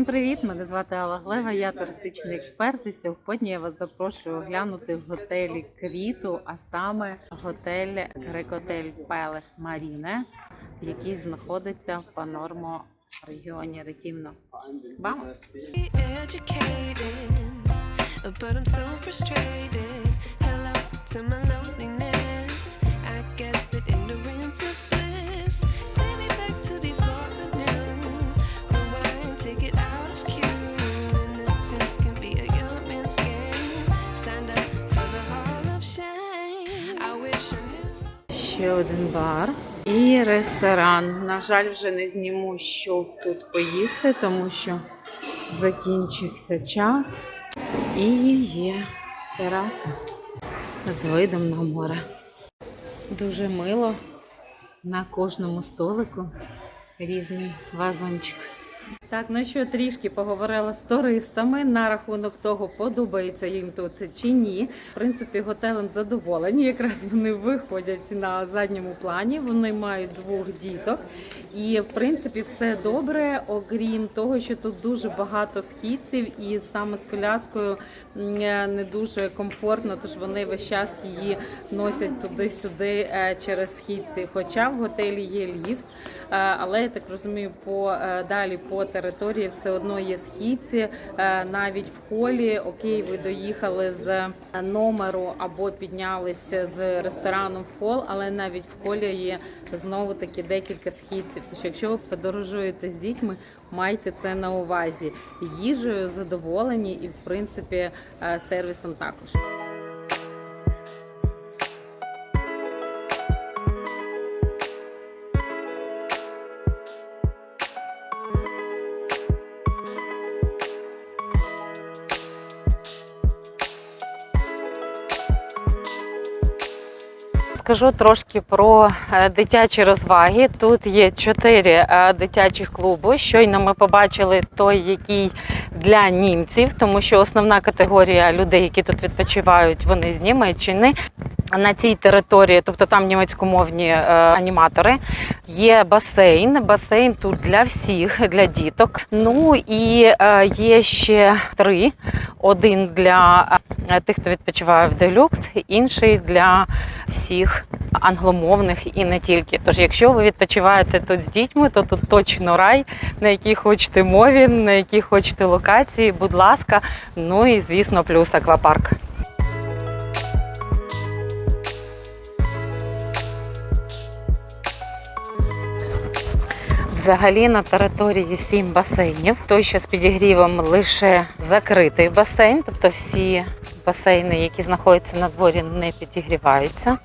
Всім привіт! Мене звати Алла Глева, я туристичний експерт. І сьогодні я вас запрошую оглянути в готелі Квіту, а саме готель Грекотель Пелес Маріне, який знаходиться в Панормо регіоні. Vamos! educated, but. Ще один бар і ресторан. На жаль, вже не зніму, що тут поїсти, тому що закінчився час. І є тераса з видом на море. Дуже мило. На кожному столику різний вазончик. Так, ну що трішки поговорила з туристами на рахунок того, подобається їм тут чи ні. В принципі, готелем задоволені. Якраз вони виходять на задньому плані. Вони мають двох діток, і в принципі все добре, окрім того, що тут дуже багато східців, і саме з коляскою е, не дуже комфортно, тож вони весь час її носять туди-сюди е, через східці. Хоча в готелі є ліфт, е, але я так розумію, по далі по території все одно є східці. Е, Навіть в холі окей, ви доїхали з номеру або піднялися з ресторану в хол, але навіть в холі є знову таки декілька східців. Тож, якщо ви подорожуєте з дітьми, майте це на увазі. Їжею задоволені і в принципі е, сервісом також. Скажу трошки про е, дитячі розваги. Тут є чотири е, дитячих клуби. Щойно ми побачили той, який для німців, тому що основна категорія людей, які тут відпочивають, вони з Німеччини. На цій території, тобто там німецькомовні е, аніматори, є басейн. Басейн тут для всіх, для діток. Ну і е, є ще три: один для е, тих, хто відпочиває в делюкс, інший для всіх англомовних і не тільки. Тож, якщо ви відпочиваєте тут з дітьми, то тут точно рай, на якій хочете мові, на якій хочете локації, будь ласка. Ну і звісно, плюс аквапарк. Взагалі на території сім басейнів. Той, що з підігрівом лише закритий басейн, тобто всі басейни, які знаходяться на дворі, не підігріваються.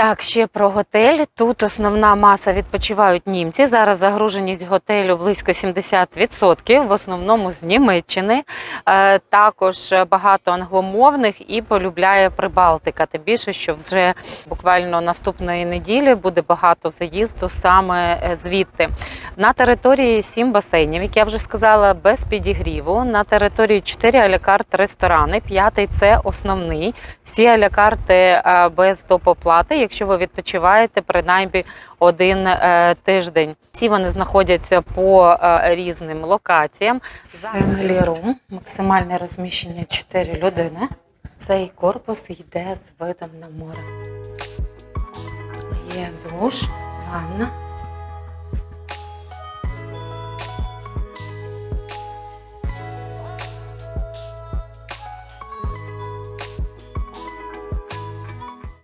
Так, ще про готель. Тут основна маса відпочивають німці. Зараз загруженість готелю близько 70%, в основному з Німеччини. Е, Також багато англомовних і полюбляє Прибалтика. Тим більше, що вже буквально наступної неділі буде багато заїзду саме е, звідти. На території сім басейнів, як я вже сказала, без підігріву. На території 4 алякарт ресторани. П'ятий це основний. Всі алякарти е, без допоплати, якщо ви відпочиваєте принаймні один е, тиждень. Всі вони знаходяться по е, різним локаціям. Family максимальне розміщення 4 людини. Цей корпус йде з видом на море. Є душ, ванна.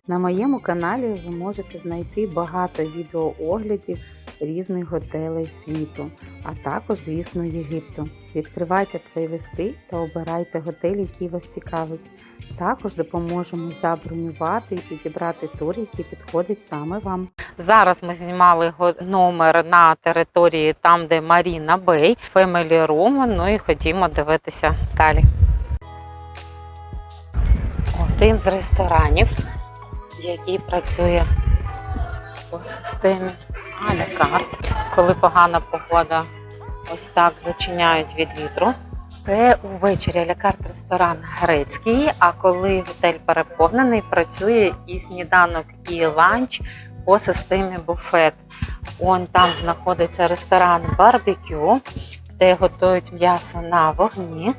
На моєму каналі ви можете знайти багато відеооглядів різних готелей світу, а також, звісно, Єгипту. Відкривайте плейлисти та обирайте готель, який вас цікавить. Також допоможемо забронювати і підібрати тур, який підходить саме вам. Зараз ми знімали номер на території там, де Маріна Бей, Family Room, ну і ходімо дивитися далі. Один з ресторанів який працює по системі а-ля. Коли погана погода, ось так зачиняють від вітру. Це увечері а-ля ресторан грецький. А коли готель переповнений, працює і сніданок, і ланч по системі буфет. Он там знаходиться ресторан барбекю. де готують м'ясо на вогні.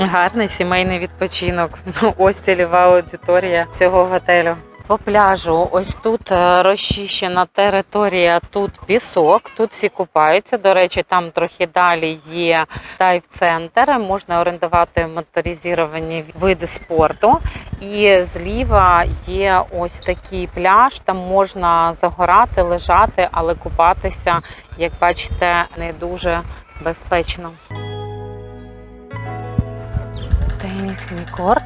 Гарний сімейний відпочинок. Ось цільова аудиторія цього готелю. По пляжу, ось тут е, розчищена територія, тут пісок, тут всі купаються. До речі, там трохи далі є дайв-центр, можна орендувати моторизовані види спорту. І зліва є ось такий пляж, там можна загорати, лежати, але купатися, як бачите, не дуже безпечно. Тенісний корт,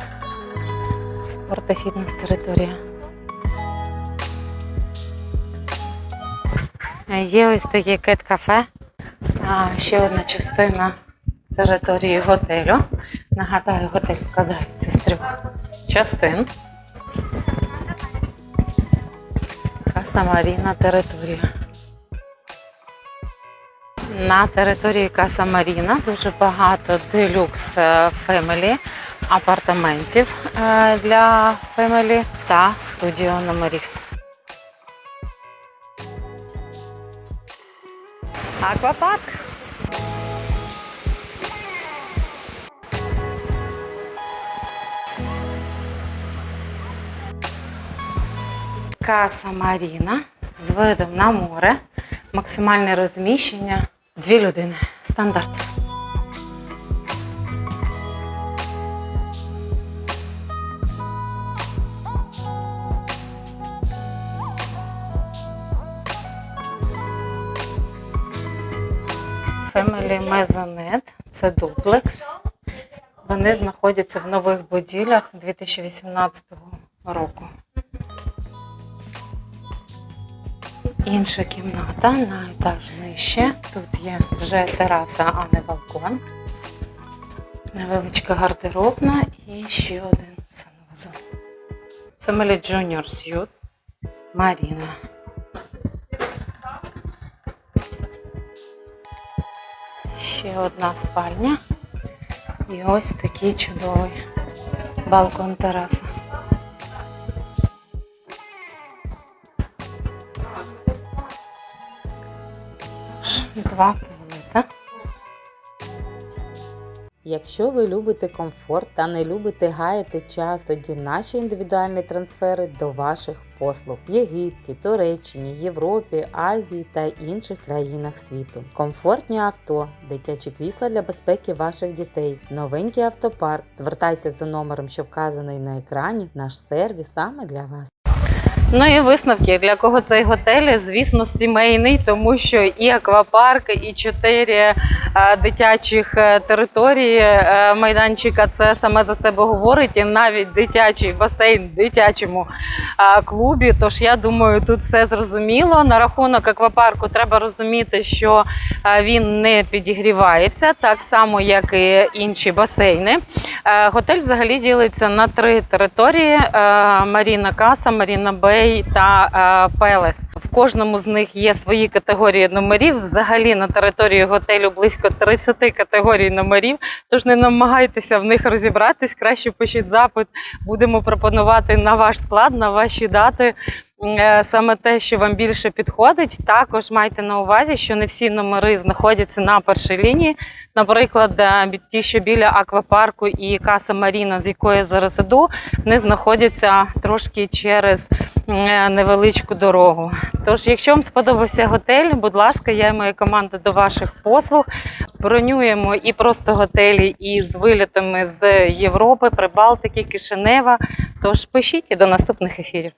спорт і фітнес територія. Є ось таке кет-кафе. Ще одна частина території готелю. Нагадаю, готель складається з трьох частин. Каса Маріна територія. На території Каса Маріна дуже багато делюкс фемелі апартаментів е, для фемелі та студіо номерів. Аквапарк. Каса Маріна з видом на море. Максимальне розміщення дві людини. Стандарт. Family Maisonette – це дуплекс. Вони знаходяться в нових будівлях 2018 року. Інша кімната на етаж нижче. Тут є вже тераса, а не балкон. Невеличка гардеробна і ще один санвузол. Family Junior Suite. Маріна. Ще одна спальня. І ось такий чудовий балкон тераса. Ш- Два Якщо ви любите комфорт та не любите гаяти час, тоді наші індивідуальні трансфери до ваших послуг в Єгипті, Туреччині, Європі, Азії та інших країнах світу. Комфортні авто, дитячі крісла для безпеки ваших дітей, новенький автопарк. Звертайтеся за номером, що вказаний на екрані. Наш сервіс саме для вас. Ну і висновки, для кого цей готель, звісно, сімейний, тому що і аквапарк, і чотири е, дитячих е, території е, майданчика це саме за себе говорить. І навіть дитячий басейн дитячому клубі. Тож я думаю, тут все зрозуміло. На рахунок аквапарку треба розуміти, що він не підігрівається, так само як і інші басейни. Е, Готель взагалі ділиться на три території: е, Маріна Каса, Маріна Бей та е, Пелес. В кожному з них є свої категорії номерів. Взагалі на території готелю близько 30 категорій номерів. Тож не намагайтеся в них розібратись. Краще пишіть запит. Будемо пропонувати на ваш склад, на ваші дати. Е, Саме те, що вам більше підходить, також майте на увазі, що не всі номери знаходяться на першій лінії. Наприклад, е, ті, що біля аквапарку і каса Маріна, з якої я зараз іду, не знаходяться трошки через е, невеличку дорогу. Тож, якщо вам сподобався готель, будь ласка, я і моя команда до ваших послуг. Бронюємо і просто готелі, і з вилітами з Європи, Прибалтики, Кишинева. Тож пишіть і до наступних ефірів.